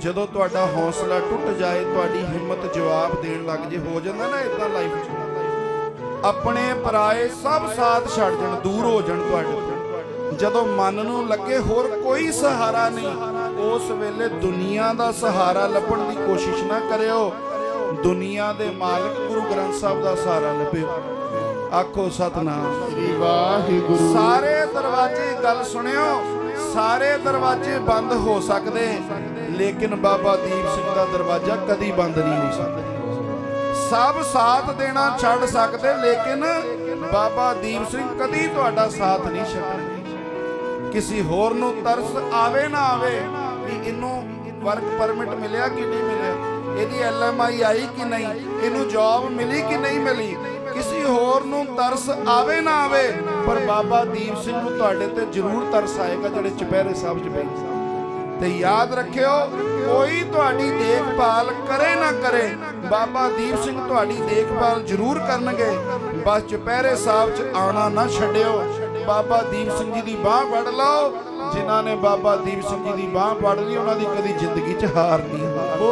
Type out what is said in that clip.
ਜਦੋਂ ਤੁਹਾਡਾ ਹੌਸਲਾ ਟੁੱਟ ਜਾਏ, ਤੁਹਾਡੀ ਹਿੰਮਤ ਜਵਾਬ ਦੇਣ ਲੱਗ ਜੇ, ਹੋ ਜਾਂਦਾ ਨਾ ਇਦਾਂ ਲਾਈਫ 'ਚ। ਆਪਣੇ ਪਰਾਏ ਸਭ ਸਾਥ ਛੱਡ ਜਾਣ, ਦੂਰ ਹੋ ਜਾਣ ਤੁਹਾਡੇ ਜਦੋਂ ਮਨ ਨੂੰ ਲੱਗੇ ਹੋਰ ਕੋਈ ਸਹਾਰਾ ਨਹੀਂ, ਉਸ ਵੇਲੇ ਦੁਨੀਆ ਦਾ ਸਹਾਰਾ ਲੱਭਣ ਦੀ ਕੋਸ਼ਿਸ਼ ਨਾ ਕਰਿਓ। ਦੁਨੀਆ ਦੇ ਮਾਲਕ ਗੁਰੂ ਗ੍ਰੰਥ ਸਾਹਿਬ ਦਾ ਸਹਾਰਾ ਲੱਭਿਓ। ਆਖੋ ਸਤਨਾਮ। ਸ੍ਰੀ ਵਾਹਿਗੁਰੂ। ਸਾਰੇ ਦਰਵਾਜ਼ੇ ਗੱਲ ਸੁਣਿਓ ਸਾਰੇ ਦਰਵਾਜ਼ੇ ਬੰਦ ਹੋ ਸਕਦੇ ਲੇਕਿਨ ਬਾਬਾ ਦੀਪ ਸਿੰਘ ਦਾ ਦਰਵਾਜ਼ਾ ਕਦੀ ਬੰਦ ਨਹੀਂ ਹੋ ਸਕਦਾ। ਸਭ ਸਾਥ ਦੇਣਾ ਛੱਡ ਸਕਦੇ ਲੇਕਿਨ ਬਾਬਾ ਦੀਪ ਸਿੰਘ ਕਦੀ ਤੁਹਾਡਾ ਸਾਥ ਨਹੀਂ ਛੱਡਣਗੇ। ਕਿਸੇ ਹੋਰ ਨੂੰ ਤਰਸ ਆਵੇ ਨਾ ਆਵੇ ਕਿ ਇਹਨੂੰ ਵਰਕ ਪਰਮਿਟ ਮਿਲਿਆ ਕਿ ਨਹੀਂ ਮਿਲਿਆ। ਇਹਦੀ ਐਲਐਮਆਈ ਆਈ ਕਿ ਨਹੀਂ? ਇਹਨੂੰ ਜੌਬ ਮਿਲੀ ਕਿ ਨਹੀਂ ਮਿਲੀ? ਕਿਸੇ ਹੋਰ ਨੂੰ ਤਰਸ ਆਵੇ ਨਾ ਆਵੇ, ਪਰ ਬਾਬਾ ਦੀਪ ਸਿੰਘ ਨੂੰ ਤੁਹਾਡੇ ਤੇ ਜ਼ਰੂਰ ਤਰਸ ਆਏਗਾ ਜਿਹੜੇ ਚੁਪਹਿਰੇ ਸਾਹਿਬ 'ਚ ਬੈਠੇ ਤੇ ਯਾਦ ਰੱਖਿਓ, ਕੋਈ ਤੁਹਾਡੀ ਦੇਖਭਾਲ ਕਰੇ ਨਾ ਕਰੇ, ਬਾਬਾ ਦੀਪ ਸਿੰਘ ਤੁਹਾਡੀ ਦੇਖਭਾਲ ਜ਼ਰੂਰ ਕਰਨਗੇ। ਬਸ ਚੁਪਹਿਰੇ ਸਾਹਿਬ 'ਚ ਆਉਣਾ ਨਾ ਛੱਡਿਓ। ਬਾਬਾ ਦੀਪ ਸਿੰਘ ਜੀ ਦੀ ਬਾਹ ਫੜ ਲਓ। ਜਿਨ੍ਹਾਂ ਨੇ ਬਾਬਾ ਦੀਪ ਸਿੰਘ ਜੀ ਦੀ ਬਾਹ ਫੜ ਲਈ, ਉਹਨਾਂ ਦੀ ਕਦੀ ਜ਼ਿੰਦਗੀ 'ਚ ਹਾਰ ਨਹੀਂ ਹੋਈ